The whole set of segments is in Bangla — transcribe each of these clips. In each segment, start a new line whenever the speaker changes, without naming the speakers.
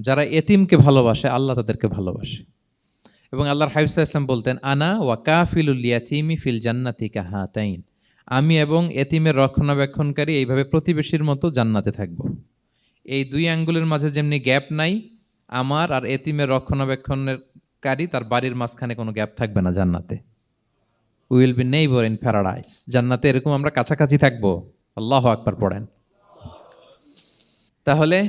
যারা এতিমকে ভালোবাসে, আল্লাহ তাদেরকে ভালোবাসে। এবং আল্লাহর হাইফসা ইসলাম বলতেন, আনা ওয়া কাফিলুল ইয়াতিমি ফিল জান্নাতি কাহাতাইন আমি এবং এতিমের রক্ষণাবেক্ষণকারী এইভাবে প্রতিবেশীর মতো জান্নাতে থাকব। এই দুই আঙ্গুলের মাঝে যেমনি গ্যাপ নাই, আমার আর এতিমের রক্ষণাবেক্ষণের কারী তার বাড়ির মাঝখানে কোনো গ্যাপ থাকবে না জান্নাতে। Will be neighbour in paradise জান্নাতে এরকম আমরা কাছাকাছি থাকব। আল্লাহ আকবার পড়েন। তাহলে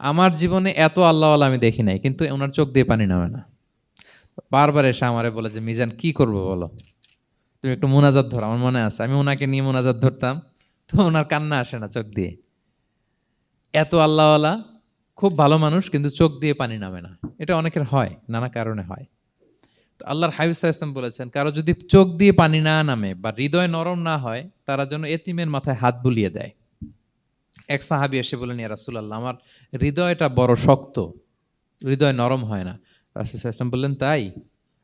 আমার জীবনে এত আল্লাহওয়ালা আমি দেখি নাই, কিন্তু ওনার চোখ দিয়ে পানি নামে না। বারবার এসে আমারে বলে যে, মিজান, কি করব বলো? তুমি একটু মোনাজাত ধরো, আমার মনে আছে, আমি ওনাকে নিয়ে মোনাজাত ধরতাম, তো ওনার কান্না আসে না চোখ দিয়ে। এত আল্লাহওয়ালা, খুব ভালো মানুষ, কিন্তু চোখ দিয়ে পানি নামে না। এটা অনেকের হয়, নানা কারণে হয়। তো আল্লাহর হাবিবসা ইসলাম বলেছেন, কারও যদি চোখ দিয়ে পানি না নামে বা হৃদয় নরম না হয়, তারা যেন এতিমের মাথায় হাত বুলিয়ে দেয়। এক সাহাবি এসে বলেন ইয়া রাসুলাল্লাহ, আমার হৃদয়টা বড় শক্ত, হৃদয় নরম হয় না। রাসুল ইসলাম বললেন, তাই?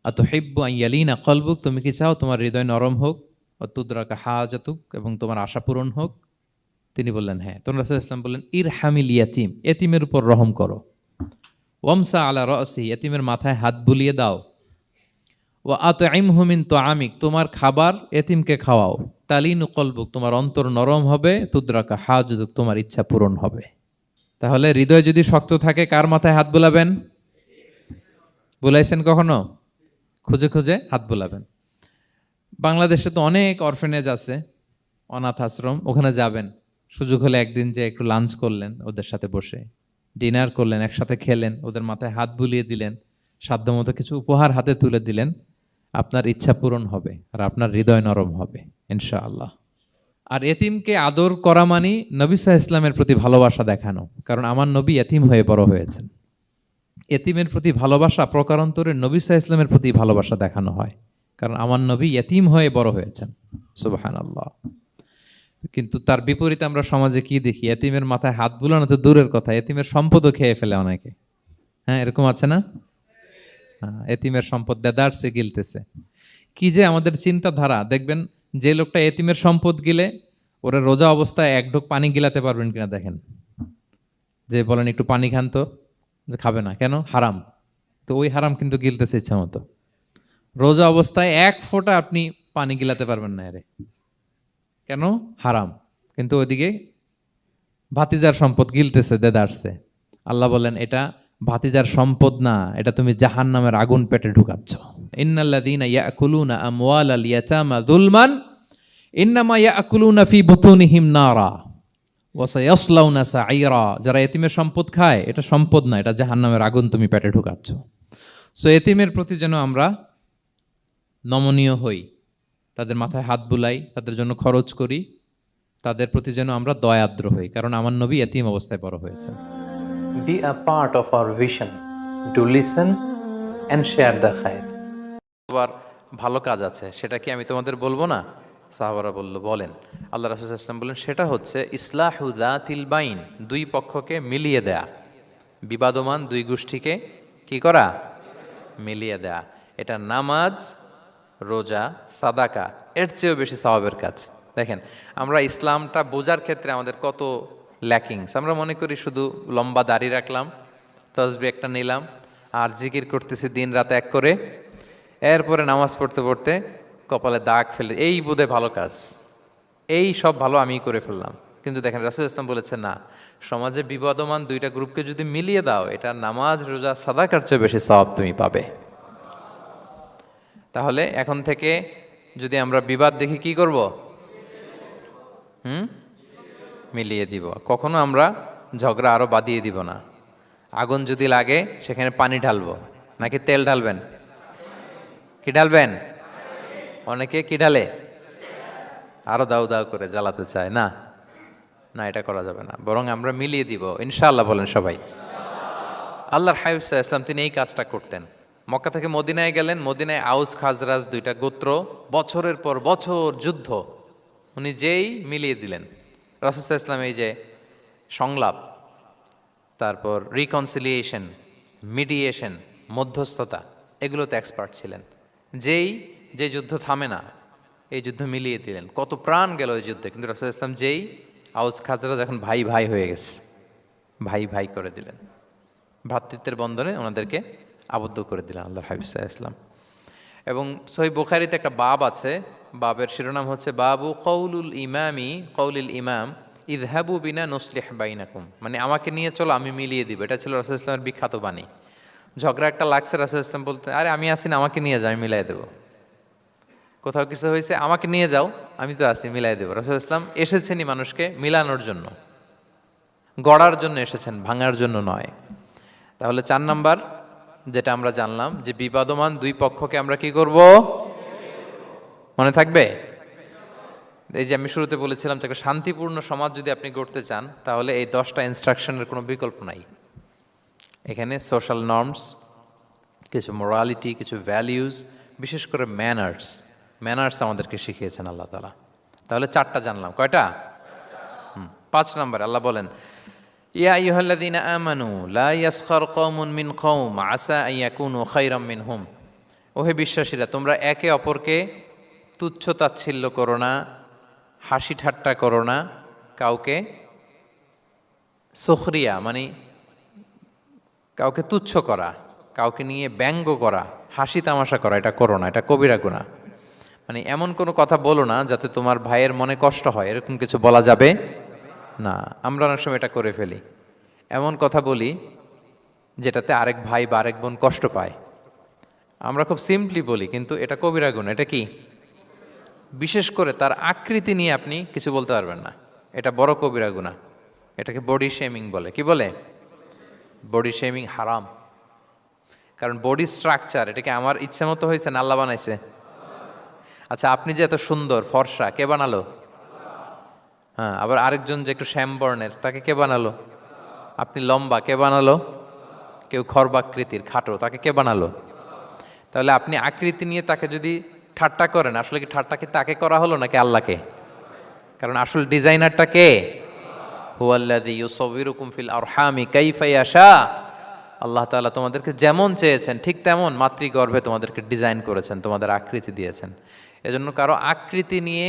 আর আত হেব্বু আইয়ালিনা কলবুক, তুমি কি চাও তোমার হৃদয় নরম হোক অতুদ্রাকা হাজাতুক, এবং তোমার আশা পূরণ হোক? তিনি বললেন হ্যাঁ। তখন রাসুল ইসলাম বললেন ইর হামিল ইয়াতিম এতিমের উপর রহম করো। ওমসা আলা রসি এতিমের মাথায় হাত বুলিয়ে দাও। ও আত আইম হুমিন তো আমিক তোমার খাবার এতিমকে খাওয়াও। তালিনু কলবুক, তোমার অন্তর নরম হবে, তুদ্রাকা হাজুদুক, তোমার ইচ্ছা পূরণ হবে। তাহলে হৃদয় যদি শক্ত থাকে, কার মাথায় হাত বোলাবেন? বুলাইছেন কখনো? খুঁজে খুঁজে হাত বোলাবেন। বাংলাদেশে তো অনেক অরফেনেজ আছে, অনাথ আশ্রম, ওখানে যাবেন। সুযোগ হলে একদিন যে একটু লাঞ্চ করলেন, ওদের সাথে বসে। ডিনার করলেন, একসাথে খেলেন, ওদের মাথায় হাত বুলিয়ে দিলেন, সাধ্যমতো কিছু উপহার হাতে তুলে দিলেন। আপনার ইচ্ছা পূরণ হবে আর আপনার হৃদয় নরম হবে, ইনশাআল্লাহ। আর এতিমকে আদর করা মানি নবী সাহা ইসলামের প্রতি ভালোবাসা দেখানো, কারণ আমার নবী এতিম হয়ে বড় হয়েছেন। এতিমের প্রতি ভালোবাসা প্রকারান্তরে নবী সাহা ইসলামের প্রতি ভালোবাসা দেখানো হয়, কারণ আমার নবী এতিম হয়ে বড় হয়েছেন সুবাহান আল্লাহ কিন্তু তার বিপরীতে আমরা সমাজে কি দেখি? এতিমের মাথায় হাত বুলানো তো দূরের কথা, এতিমের সম্পদও খেয়ে ফেলে অনেকে। হ্যাঁ এরকম আছে না? এতিমের সম্পদ দেদারসে গিলতেছে। কি যে আমাদের চিন্তাধারা, দেখবেন যে লোকটা এতিমের সম্পদ গিলে, ওরা রোজা অবস্থায় এক ঢোক পানি গিলাতে পারবেন কিনা দেখেন। যে বলেন, একটু পানি খান তো খাবে না। কেন? হারাম। তো ওই হারাম কিন্তু গিলতেছে ইচ্ছা মতো। রোজা অবস্থায় এক ফোঁটা আপনি পানি গিলাতে পারবেন না এরে। কেন? হারাম। কিন্তু ওইদিকে ভাতিজার সম্পদ গিলতেছে দেদারসে আল্লাহ বলেন, এটা ভাতিজার সম্পদ না, এটা তুমি জাহান নামের আগুন পেটে ঢুকাচ্ছ। ইন্নাল্লাযীনা ইয়াকুলুনা আমওয়ালাল ইয়াতামা যুলমান, ইন্নামা ইয়াকুলুনা ফি বুতুনিহিম নারা, ওয়া সায়াসলাউনা সাঈরা। যারা এতিমের সম্পদ খায়, এটা সম্পদ না, এটা জাহান্নামের আগুন তুমি পেটে ঢুকাচ্ছ। সো এতিমের প্রতি যেন আমরা নমনীয় হই, তাদের মাথায় হাত বুলাই, তাদের জন্য খরচ করি, তাদের প্রতি যেন আমরা দয়াদ্র হই, কারণ আমার নবী এতিম অবস্থায় বড় হয়েছে
be a part of our vision. To listen and share the khair.
আবার ভালো কাজ আছে, সেটা কি আমি তোমাদের বলব না? সাহাবারা বলল, বলেন। আল্লাহ রাসুল ইসলাম বলেন, সেটা হচ্ছে ইসলাহুজাতিল বাইন, দুই পক্ষকে মিলিয়ে দেয়া। বিবাদমান দুই গোষ্ঠীকে কি করা? মিলিয়ে দেয়া। এটা নামাজ, রোজা, সাদাকা, এর চেয়েও বেশি স্বভাবের কাজ। দেখেন, আমরা ইসলামটা বোঝার ক্ষেত্রে আমাদের কত ল্যাকিংস। আমরা মনে করি শুধু লম্বা দাড়ি রাখলাম তসবি একটা নিলাম, আর জিকির করতেছি দিন রাত এক করে। এরপরে নামাজ পড়তে পড়তে কপালে দাগ ফেলে, এই বোধে ভালো কাজ। এই সব ভালো আমি করে ফেললাম। কিন্তু দেখেন রাসুল ইসলাম বলেছে না, সমাজে বিবাদমান দুইটা গ্রুপকে যদি মিলিয়ে দাও, এটা নামাজ, রোজা, সাদাকার চেয়ে বেশি সব তুমি পাবে। তাহলে এখন থেকে যদি আমরা বিবাদ দেখি, কি করব? হুম? মিলিয়ে দিব। কখনো আমরা ঝগড়া আরও বাদিয়ে দিব না। আগুন যদি লাগে, সেখানে পানি ঢালবো। নাকি তেল ঢালবেন? কি ঢালবেন? অনেকে কি ঢালে? আরও দাউ দাউ করে জ্বালাতে চায়, না? না, এটা করা যাবে না। বরং আমরা মিলিয়ে দিব। ইনশাআল্লাহ বলেন সবাই। আল্লাহর হাইফ ইসলাম তিনি এই কাজটা করতেন। মক্কা থেকে মদিনায় গেলেন। মদিনায় আউস, খাজরাজ দুইটা গোত্র, বছরের পর বছর যুদ্ধ। উনি যেই মিলিয়ে দিলেন। রসুল ইসলাম এই যে সংলাপ, তারপর রিকনসিলিয়েশন মিডিয়েশন মধ্যস্থতা, এগুলোতে এক্সপার্ট ছিলেন। যেই, যে যুদ্ধ থামে না, এই যুদ্ধ মিলিয়ে দিলেন। কত প্রাণ গেল ওই যুদ্ধে। কিন্তু রসুল ইসলাম যেই আউস খাজরা যখন ভাই ভাই হয়ে গেছে, ভাই ভাই করে দিলেন। ভ্রাতৃত্বের বন্ধনে ওনাদেরকে আবদ্ধ করে দিলেন আল্লাহ হাবিসা ইসলাম এবং সহি বুখারিতে একটা বাব আছে। বাবের শিরোনাম হচ্ছে বাবু কৌলুল ইমামি কৌলিল ইমাম ইজহাবু বিনা নসলিহ বাইনাকুম। মানে আমাকে নিয়ে চলো, আমি মিলিয়ে দিব। এটা ছিল রাসুল ইসলামের বিখ্যাত বাণী। ঝগড়া একটা লাগছে, রাসুল ইসলাম বলতে, আরে আমি আসি না, আমাকে নিয়ে যাও, আমি মিলাই দেবো। কোথাও কিছু হয়েছে, আমাকে নিয়ে যাও, আমি তো আছি মিলাই দেবো। রাসুল ইসলাম এসেছেনই মানুষকে মিলানোর জন্য। গড়ার জন্য এসেছেন, ভাঙার জন্য নয়। তাহলে চার নাম্বার যেটা আমরা জানলাম যে বিবাদমান দুই পক্ষকে আমরা কি করব? মনে থাকবে? এই যে আমি শুরুতে বলেছিলাম যে শান্তিপূর্ণ সমাজ যদি আপনি গড়তে চান, তাহলে এই দশটা ইনস্ট্রাকশনের কোনো বিকল্প নাই। এখানে সোশ্যাল নর্মস কিছু মোরালিটি কিছু ভ্যালিউজ বিশেষ করে ম্যানার্স ম্যানার্স আমাদেরকে শিখিয়েছেন আল্লাহ তালা তাহলে চারটা জানলাম। কয়টা? পাঁচ নম্বর, আল্লাহ বলেন ইয়া আইয়ুহাল্লাযীনা আমানু, লা ইয়াসখার কওমুন মিন কওম আসা ইয়াকুনু খায়রাম মিনহুম। ওহে বিশ্বাসীরা, তোমরা একে অপরকে তুচ্ছ তাচ্ছিল্য করো না, হাসি ঠাট্টা করো না, কাউকে সুখরিয়া মানে কাউকে তুচ্ছ করা, কাউকে নিয়ে ব্যঙ্গ করা, হাসি তামাশা করা, এটা করো না, এটা কবিরা গুণা মানে এমন কোনো কথা বলো না যাতে তোমার ভাইয়ের মনে কষ্ট হয়, এরকম কিছু বলা যাবে? না, আমরা অনেক সময় এটা করে ফেলি। এমন কথা বলি, যেটাতে আরেক ভাই বা আরেক বোন কষ্ট পায়। আমরা খুব সিম্পলি বলি, কিন্তু এটা কবিরা গুণ, এটা কি? বিশেষ করে তার আকৃতি নিয়ে আপনি কিছু বলতে পারবেন না। এটা বড় কবিরা গুণা। এটাকে বডি শেমিং বলে। কি বলে? বডি শেমিং হারাম। কারণ বডি স্ট্রাকচার এটাকে আমার ইচ্ছে মতো হয়েছে না আল্লাহ বানাইছে? আচ্ছা আপনি যে এত সুন্দর, ফর্সা, কে বানালো? হ্যাঁ আবার আরেকজন যে একটু শ্যাম বর্ণের তাকে কে বানালো? আপনি লম্বা, কে বানালো? কেউ খর্বাকৃতির, খাটো, তাকে কে বানালো? তাহলে আপনি আকৃতি নিয়ে তাকে যদি ঠাট্টা করেন, আসলে কি ঠাট্টা কি তাকে করা হলো নাকি আল্লাহকে? কারণ আসল ডিজাইনারটা কে? হুয়াল্লাযী ইউসাউবিরুকুম ফিল আরহামি কাইফা ইয়াশা। আল্লাহ তাআলা তোমাদেরকে যেমন চেয়েছেন, ঠিক তেমন মাতৃগর্ভে তোমাদেরকে ডিজাইন করেছেন, তোমাদের আকৃতি দিয়েছেন। এজন্য কারও আকৃতি নিয়ে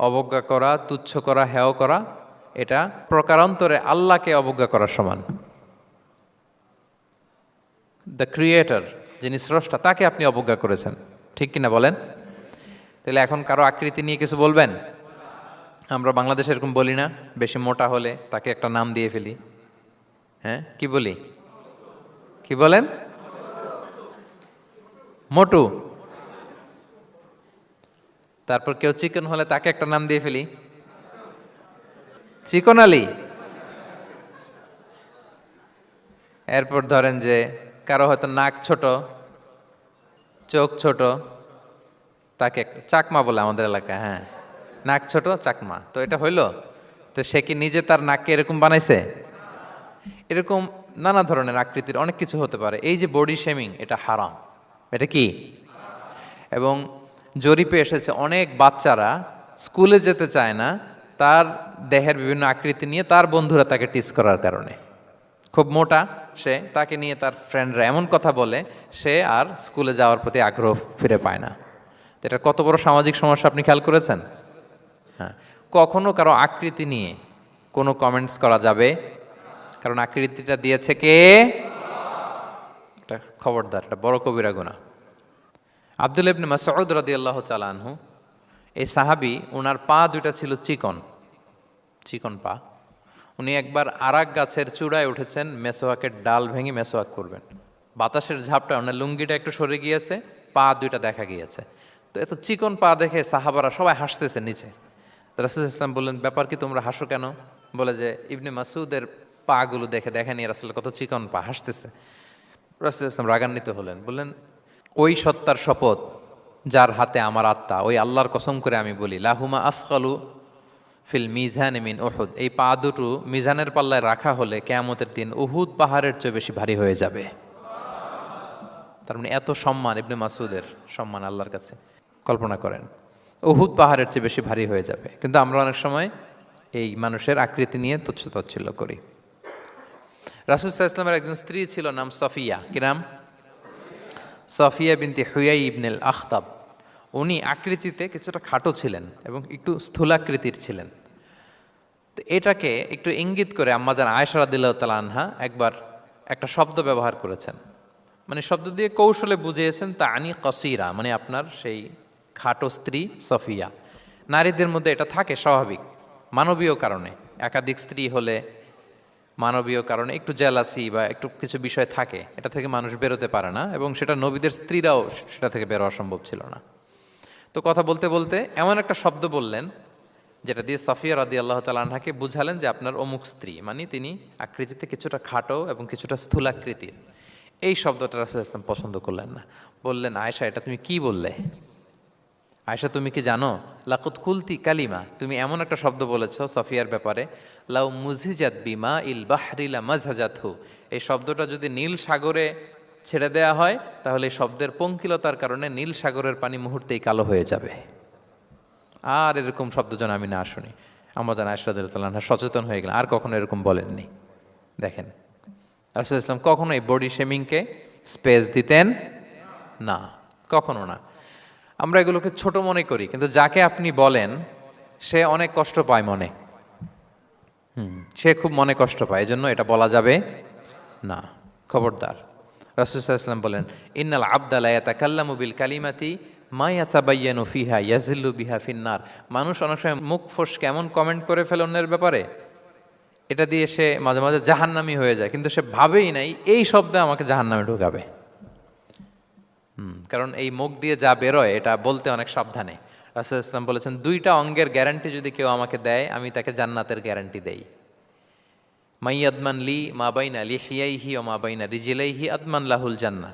অবজ্ঞা করা, তুচ্ছ করা, হেয় করা, এটা প্রকারান্তরে আল্লাহকে অবজ্ঞা করার সমান। দ্য ক্রিয়েটর যিনি স্রষ্টা, তাকে আপনি অবজ্ঞা করেছেন। ঠিক কিনা বলেন? তাহলে এখন কারও আকৃতি নিয়ে কিছু বলবেন? আমরা বাংলাদেশে এরকম বলি না, বেশি মোটা হলে তাকে একটা নাম দিয়ে ফেলি। হ্যাঁ কি বলি? কি বলেন? মোটু। তারপর কেউ চিকন হলে তাকে একটা নাম দিয়ে ফেলি। চিকন আলী। এরপর ধরেন যে কারও হয়তো নাক ছোট, চোখ ছোট, তাকে চাকমা বলে আমাদের এলাকায় হ্যাঁ। নাক ছোট, চাকমা। তো এটা হইল? তো সে কি নিজে তার নাককে এরকম বানাইছে? এরকম নানা ধরনের আকৃতির অনেক কিছু হতে পারে। এই যে বডি শেমিং এটা হারাম। এটা কি? এবং জরিপে এসেছে, অনেক বাচ্চারা স্কুলে যেতে চায় না, তার দেহের বিভিন্ন আকৃতি নিয়ে তার বন্ধুরা তাকে টিস করার কারণে। খুব মোটা সে, তাকে নিয়ে তার ফ্রেন্ডরা এমন কথা বলে, সে আর স্কুলে যাওয়ার প্রতি আগ্রহ ফিরে পায় না। এটা কত বড় সামাজিক সমস্যা আপনি খেয়াল করেছেন? হ্যাঁ। কখনো কারও আকৃতি নিয়ে কোনো কমেন্টস করা যাবে? কারণ আকৃতিটা দিয়েছে কে? খবরদার এটা বড় কবিরা গুণা। আব্দুল ইবনে মাসউদ রাদিয়াল্লাহু তাআলা আনহু, এই সাহাবি ওনার পা দুইটা ছিল চিকন চিকন পা। উনি একবার আরাক গাছের চূড়ায় উঠেছেন, মেসোয়াকের ডাল ভেঙে মেসোয়াক করবেন। বাতাসের ঝাপটা, ওনার লুঙ্গিটা একটু সরে গিয়েছে, পা দুইটা দেখা গিয়েছে। তো এত চিকন পা দেখে সাহাবারা সবাই হাসতেছে নিচে। রাসুল ইসলাম বললেন, ব্যাপার কি, তোমরা হাসো কেন? বলে যে, ইবনে মাসুদের পাগুলো দেখে দেখেন রাসুল কত চিকন পা, হাসতেছে। রাসুল ইসলাম রাগান্বিত হলেন, বললেন ওই সত্তার শপথ যার হাতে আমার আত্মা। ওই আল্লাহর কসম করে আমি বলি, লাহুমা আফকালু
ফিল মিজান মিন ওহুদ এই পা দুটো মিজানের পাল্লায় রাখা হলে কেয়ামতের দিন উহুদ পাহাড়ের চেয়ে বেশি ভারী হয়ে যাবে। তার মানে এত সম্মান ইবনে মাসুদের সম্মান আল্লাহর কাছে। কল্পনা করেন, উহুদ পাহাড়ের চেয়ে বেশি ভারী হয়ে যাবে। কিন্তু আমরা অনেক সময় এই মানুষের আকৃতি নিয়ে তুচ্ছ তাচ্ছিল্য করি। রাসুল ইসলামের একজন স্ত্রী ছিল, নাম সফিয়া। কি নাম? সফিয়া বিনতি হুয়াই ইবনেল আখতাব। উনি আকৃতিতে কিছুটা খাটো ছিলেন এবং একটু স্থূলাকৃতির ছিলেন। তো এটাকে একটু ইঙ্গিত করে আম্মাজান আয়সারা দিল্লাহ তালা আনহা একবার একটা শব্দ ব্যবহার করেছেন। মানে শব্দ দিয়ে কৌশলে বুঝিয়েছেন তা আনি কসিরা মানে আপনার সেই খাটো স্ত্রী সফিয়া। নারীদের মধ্যে এটা থাকে স্বাভাবিক, মানবীয় কারণে। একাধিক স্ত্রী হলে মানবীয় কারণে একটু জেলাসি বা একটু কিছু বিষয় থাকে, এটা থেকে মানুষ বেরোতে পারে না এবং সেটা নবীদের স্ত্রীরাও সেটা থেকে বেরোয়া সম্ভব ছিল না। তো কথা বলতে বলতে এমন একটা শব্দ বললেন, যেটা দিয়ে সাফিয়া রাদি আল্লাহ তালাহাকে বুঝালেন যে আপনার অমুক স্ত্রী মানে তিনি আকৃতিতে কিছুটা খাটো এবং কিছুটা স্থূলাকৃতির এই শব্দটা রাসুল ইসলাম পছন্দ করলেন না। বললেন আয়সা এটা তুমি কি বললে? আয়সা তুমি কি জানো? লাকুত কুলতি কালিমা, তুমি এমন একটা শব্দ বলেছ সফিয়ার ব্যাপারে, লাউ মুজিজাত বিমা ইল বাহরিলা মাজহাজাতহু এই শব্দটা যদি নীল সাগরে ছেড়ে দেয়া হয়, তাহলে এই শব্দের পঙ্কিলতার কারণে নীল সাগরের পানি মুহূর্তেই কালো হয়ে যাবে। আর এরকম শব্দ যেন আমি না শুনি। আমার যেন আশরাদুল্লাহ সচেতন হয়ে গেলেন, আর কখনো এরকম বলেননি। দেখেন, রাসুল ইসলাম কখনো এই বডি শেমিংকে স্পেস দিতেন না, কখনো না। আমরা এগুলোকে ছোট মনে করি কিন্তু যাকে আপনি বলেন সে অনেক কষ্ট পায় মনে। হুম। সে খুব মনে কষ্ট পায় এজন্য এটা বলা যাবে না। খবরদার। রাসুসাল্লাম বলেন ইন্নাল আবদালায়াতাকাল্লামু বিল কালিমাতি মায়াতাবাইয়ানু ফিহা ইয়াজিল্লু বিহা ফিন্নার। মানুষ অনেক সময় মুখ ফোস কেমন কমেন্ট করে ফেলে অন্যের ব্যাপারে? এটা দিয়ে সে মাঝে মাঝে জাহান্নামি হয়ে যায় কিন্তু সে ভাবেই নাই এই শব্দে আমাকে জাহান্নামে ঢুকাবে। কারণ এই মুখ দিয়ে যা বেরোয়, এটা বলতে অনেক সাবধানে। রাসুল ইসলাম বলেছেন, দুইটা অঙ্গের গ্যারান্টি যদি কেউ আমাকে দেয়, আমি তাকে জান্নাতের গ্যারান্টি দেই। মাই আদমান লি মা বাইনা লি হিয়াইহি ও মা বাইনা রিজিলাইহি আদমান লাহুল জান্না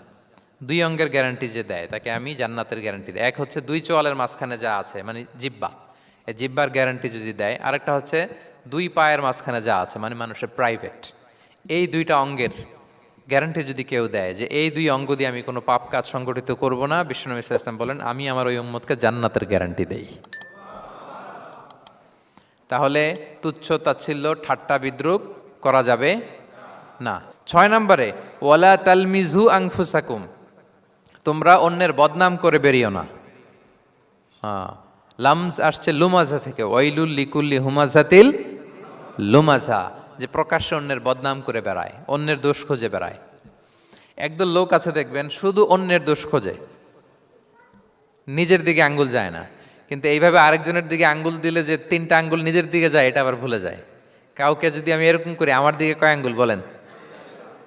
দুই অঙ্গের গ্যারান্টি যে দেয়, তাকে আমি জান্নাতের গ্যারান্টি দেয় এক হচ্ছে দুই চোয়ালের মাঝখানে যা আছে মানে জিব্বা। এই জিব্বার গ্যারান্টি যদি দেয়, আরেকটা হচ্ছে দুই পায়ের মাঝখানে যা আছে মানে মানুষের প্রাইভেট এই দুইটা অঙ্গের গ্যারান্টি যদি কেউ দেয় যে এই দুই অঙ্গ দিয়ে আমি কোনো পাপ কাজ সংগঠিত করব না, বিষ্ণু ইসলাম বলেন, আমি আমার ওই উম্মতকে জান্নাতের গ্যারান্টি দেই। তাহলে তুচ্ছ তাচ্ছিল্য, ঠাট্টা বিদ্রুপ করা যাবে না। ছয় নম্বরে, ওয়ালা তালমিজু আংফুসাকুম তোমরা অন্যের বদনাম করে বেরিও না। হ্যাঁ লামস আসছে লুমাজা থেকে। ওয়াইলুল লিকুল্লি হুমাজাতিল লুমাজা। যে প্রকাশ্যে অন্যের বদনাম করে বেড়ায় অন্যের দোষ খুঁজে বেড়ায়। একদল লোক আছে দেখবেন শুধু অন্যের দোষ খোঁজে। নিজের দিকে আঙ্গুল যায় না। কিন্তু এইভাবে আরেকজনের দিকে আঙ্গুল দিলে যে তিনটা আঙ্গুল নিজের দিকে যায় এটা আবার ভুলে যায়। কাউকে যদি আমি এরকম করি আমার দিকে কয় আঙ্গুল বলেন?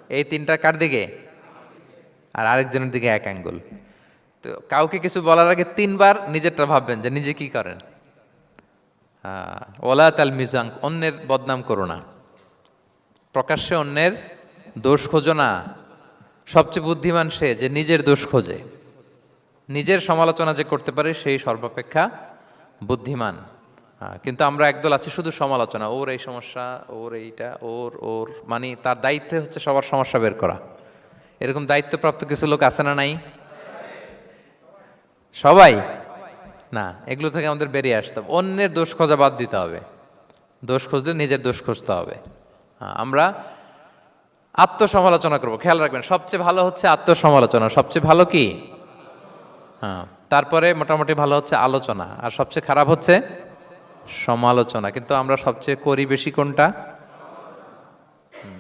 এই তিনটা কার দিকে? আর আরেকজনের দিকে এক আঙ্গুল। তো কাউকে কিছু বলার আগে তিনবার নিজেরটা ভাববেন যে নিজে কি করেন। হ্যাঁ, ওলা তাল মিজাং অন্যের বদনাম করো না। প্রকাশ্যে অন্যের দোষ খোঁজো না। সবচেয়ে বুদ্ধিমান সে যে নিজের দোষ খোঁজে। নিজের সমালোচনা যে করতে পারে সেই সর্বাপেক্ষা বুদ্ধিমান। কিন্তু আমরা একদল আছি শুধু সমালোচনা। ওর এই সমস্যা, ওর এইটা, ওর ওর মানে তার দায়িত্ব হচ্ছে সবার সমস্যা বের করা। এরকম দায়িত্বপ্রাপ্ত কিছু লোক আছে না নাই? সবাই? না, এগুলো থেকে আমাদের বেরিয়ে আসতে হবে। অন্যের দোষ খোঁজা বাদ দিতে হবে। দোষ খুঁজলে নিজের দোষ খুঁজতে হবে। আমরা আত্মসমালোচনা করব। খেয়াল রাখবেন, সবচেয়ে ভালো হচ্ছে আত্মসমালোচনা, সবচেয়ে ভালো কি? হ্যাঁ তারপরে মোটামুটি ভালো হচ্ছে আলোচনা, আর সবচেয়ে খারাপ হচ্ছে সমালোচনা, কিন্তু আমরা সবচেয়ে করি বেশি কোনটা?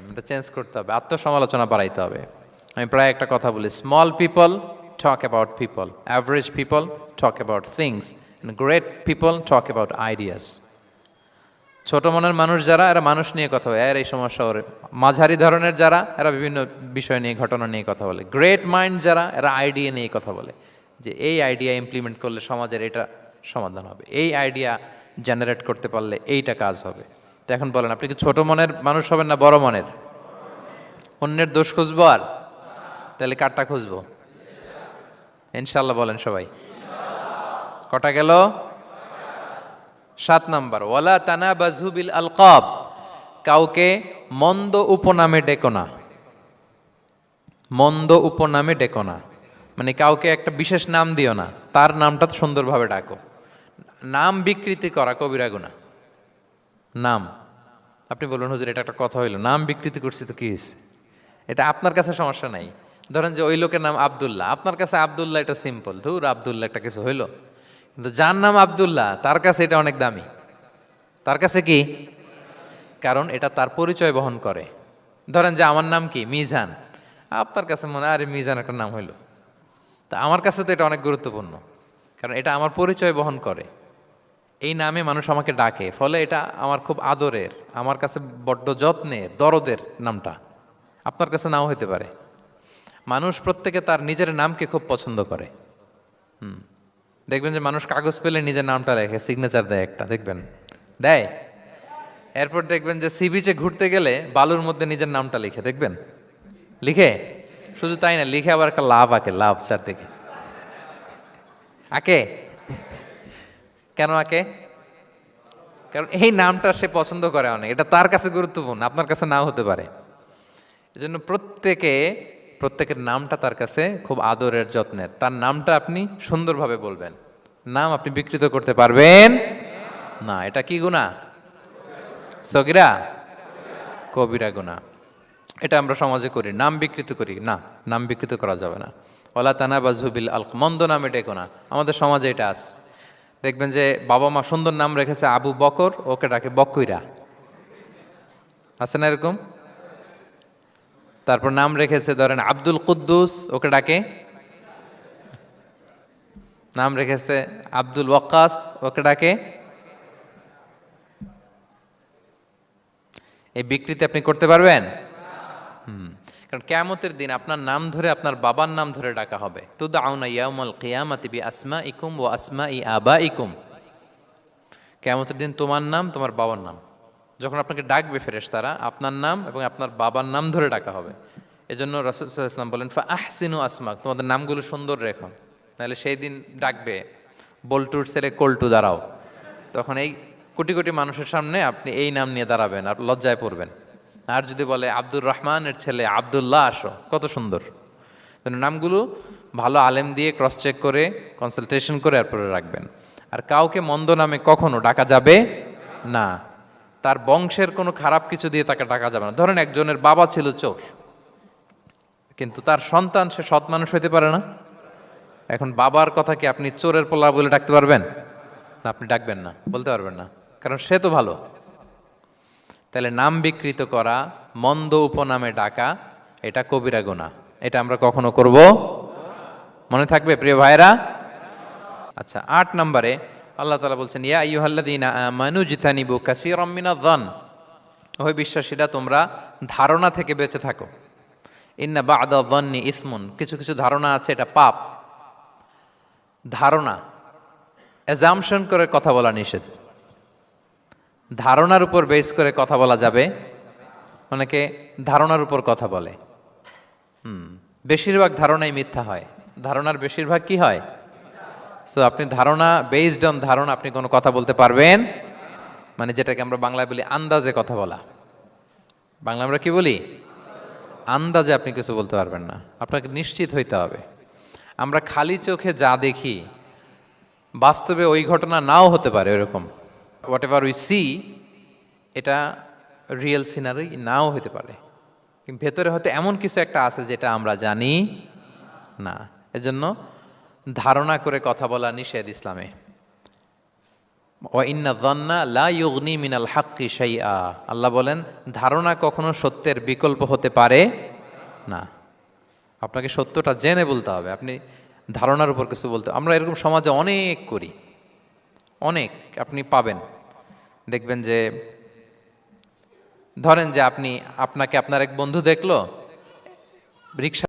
এটা চেঞ্জ করতে হবে, আত্মসমালোচনা বাড়াইতে হবে। আমি প্রায় একটা কথা বলি small people talk about people average people talk about things great people talk about ideas ছোট মনের মানুষ যারা, এরা মানুষ নিয়ে কথা বলে, এর এই সমস্যা ওর। মাঝারি ধরনের যারা, এরা বিভিন্ন বিষয় নিয়ে, ঘটনা নিয়ে কথা বলে। গ্রেট মাইন্ড যারা, এরা আইডিয়া নিয়ে কথা বলে। যে এই আইডিয়া ইমপ্লিমেন্ট করলে সমাজের এটা সমাধান হবে। এই আইডিয়া জেনারেট করতে পারলে এইটা কাজ হবে। তো এখন বলেন, আপনি কি ছোট মনের মানুষ হবেন না বড় মনের? অন্যের দোষ খুঁজবো আর? তাহলে কারটা খুঁজবো? ইনশাল্লাহ বলেন সবাই। কটা গেল? সাত নাম্বার, ওয়ালা তানা বাজুবিল আলকাব, কাউকে মন্দ উপনামে ডেকো না। মন্দ উপনামে ডেকো না। মানে কাউকে একটা বিশেষ নাম দিও না, তার নামটা সুন্দরভাবে ডাকো। নাম বিকৃতি করা কবিরা গুণা নাম। আপনি বলুন, হুজুর, এটা একটা কথা হইল, নাম বিকৃতি করছি তো কি হয়েছে এটা আপনার কাছে সমস্যা নাই। ধরেন যে ওই লোকের নাম আবদুল্লাহ, আপনার কাছে আব্দুল্লাহ এটা সিম্পল ধুর আব্দুল্লাহ একটা কিছু হইল। কিন্তু যার নাম আবদুল্লাহ, তার কাছে এটা অনেক দামি। তার কাছে কি? কারণ এটা তার পরিচয় বহন করে। ধরেন যে আমার নাম কি? মিজান। আপনার কাছে মনে আরে মিজান একটা নাম হইল। তা আমার কাছে তো এটা অনেক গুরুত্বপূর্ণ। কারণ এটা আমার পরিচয় বহন করে। এই নামে মানুষ আমাকে ডাকে। ফলে এটা আমার খুব আদরের, আমার কাছে বড্ড যত্নের, দরদের নামটা। আপনার কাছে নাও হতে পারে। মানুষ প্রত্যেকে তার নিজের নামকে খুব পছন্দ করে। হুম। দেখবেন যে মানুষ কাগজ পেলে নিজের নামটা লেখে সিগনেচার দেয় একটা, দেখবেন। দেয়। এরপর দেখবেন যে সি বিচে ঘুরতে গেলে বালুর মধ্যে নিজের নামটা লিখে, দেখবেন? লিখে? শুধু তাই না, লিখে আবার একটা লাভ আঁকে, লাভ চারদিকে। আঁকে? কেন আঁকে? কারণ এই নামটা সে পছন্দ করে অনেক, এটা তার কাছে গুরুত্বপূর্ণ, আপনার কাছে নাও হতে পারে। এজন্য প্রত্যেকে প্রত্যেকের নামটা তার কাছে খুব আদরের যত্নের। তার নামটা আপনি সুন্দরভাবে বলবেন। নাম আপনি বিকৃত করতে পারবেন? না, এটা কি গুণা সগিরা? কবিরা গুণা এটা আমরা সমাজে করি, নাম বিকৃত করি। না, নাম বিকৃত করা যাবে না। ওলা তানা বা জুবিল আল মন্দ নামে ডেকো না আমাদের সমাজে এটা আছে। দেখবেন যে বাবা মা সুন্দর নাম রেখেছে আবু বকর, ওকে ডাকে বকইরা। আছে না এরকম? তারপর নাম রেখেছে, ধরেন আব্দুল কুদ্দুস, ওকে ডাকে। নাম রেখেছে আব্দুল ওয়াক্কাস, ওকে ডাকে। এই বিকৃতি আপনি করতে পারবেন? হুম। কারণ কেয়ামতের দিন আপনার নাম ধরে আপনার বাবার নাম ধরে ডাকা হবে। তো দাউনা ইয়াউমাল কিয়ামাতি বি আসমা ইকুম ও আসমা ই আবা ইকুম কেয়ামতের দিন তোমার নাম, তোমার বাবার নাম। যখন আপনাকে ডাকবে ফেরেশ তারা আপনার নাম এবং আপনার বাবার নাম ধরে ডাকা হবে। এজন্য রসুল ইসলাম বলেন ফা আহসিনু আসমাক তোমাদের নামগুলো সুন্দর রেখো। নাহলে সেই দিন ডাকবে, বল্টুর ছেলে কল্টু, দাঁড়াও। তখন এই কোটি কোটি মানুষের সামনে আপনি এই নাম নিয়ে দাঁড়াবেন আর লজ্জায় পড়বেন। আর যদি বলে, আব্দুর রহমানের ছেলে, আবদুল্লাহ, আসো। কত সুন্দর। নামগুলো ভালো আলেম দিয়ে ক্রস চেক করে কনসালটেশন করে এরপরে রাখবেন। আর কাউকে মন্দ নামে কখনো ডাকা যাবে না। তার বংশের কোনো খারাপ কিছু দিয়ে তাকে ডাকা যাবে না। ধরেন একজনের বাবা ছিল চোর, কিন্তু তার সন্তান সে সৎ মানুষ হইতে পারে না। এখন বাবার কথা কি আপনি চোরের পোলা বলে ডাকতে পারবেন? না, আপনি ডাকবেন না, বলতে পারবেন না, কারণ সে তো ভালো। তাহলে নাম বিকৃত করা, মন্দ উপনামে ডাকা, এটা কবিরা গোনা এটা আমরা কখনো করব? মনে থাকবে প্রিয় ভাইরা আচ্ছা আট নম্বরে আল্লাহ তালা বলছেন, ইয়া ইউহাল্লাদিনা আমানু জিতানিবু কাসিরাম মিনায-যন ওই বিশ্বাসীরা, তোমরা ধারণা থেকে বেঁচে থাকো। ইন্না বা বাদা যন্নি ইসমুন। কিছু কিছু ধারণা আছে, এটা পাপ। ধারণা অ্যাজামশন করে কথা বলা নিষেধ। ধারণার উপর বেস করে কথা বলা যাবে, অনেকে ধারণার উপর কথা বলে। হুম, বেশিরভাগ ধারণাই মিথ্যা হয়। ধারণার বেশিরভাগ কি হয়? সো আপনি ধারণা বেসড অন ধারণা, আপনি কোনো কথা বলতে পারবেন? মানে যেটাকে আমরা বাংলায় বলি আন্দাজে কথা বলা। বাংলা আমরা কি বলি? আন্দাজে আপনি কিছু বলতে পারবেন না। আপনাকে নিশ্চিত হইতে হবে। আমরা খালি চোখে যা দেখি, বাস্তবে ওই ঘটনা নাও হতে পারে ওরকম হোয়াট এভার উই সি এটা রিয়েল সিনারি নাও হতে পারে। ভেতরে হয়তো এমন কিছু একটা আছে যেটা আমরা জানি না। এজন্য ধারণা করে কথা বলা নিষেধ ইসলামে। ওয়াইন্না মিনাল হাক্কি আল্লাহ বলেন, ধারণা কখনো সত্যের বিকল্প হতে পারে না। আপনাকে সত্যটা জেনে বলতে হবে, আপনি ধারণার উপর কিছু বলতে আমরা এরকম সমাজে অনেক করি। অনেক, আপনি পাবেন। দেখবেন যে, ধরেন যে আপনি, আপনাকে আপনার এক বন্ধু দেখল, রিক্সা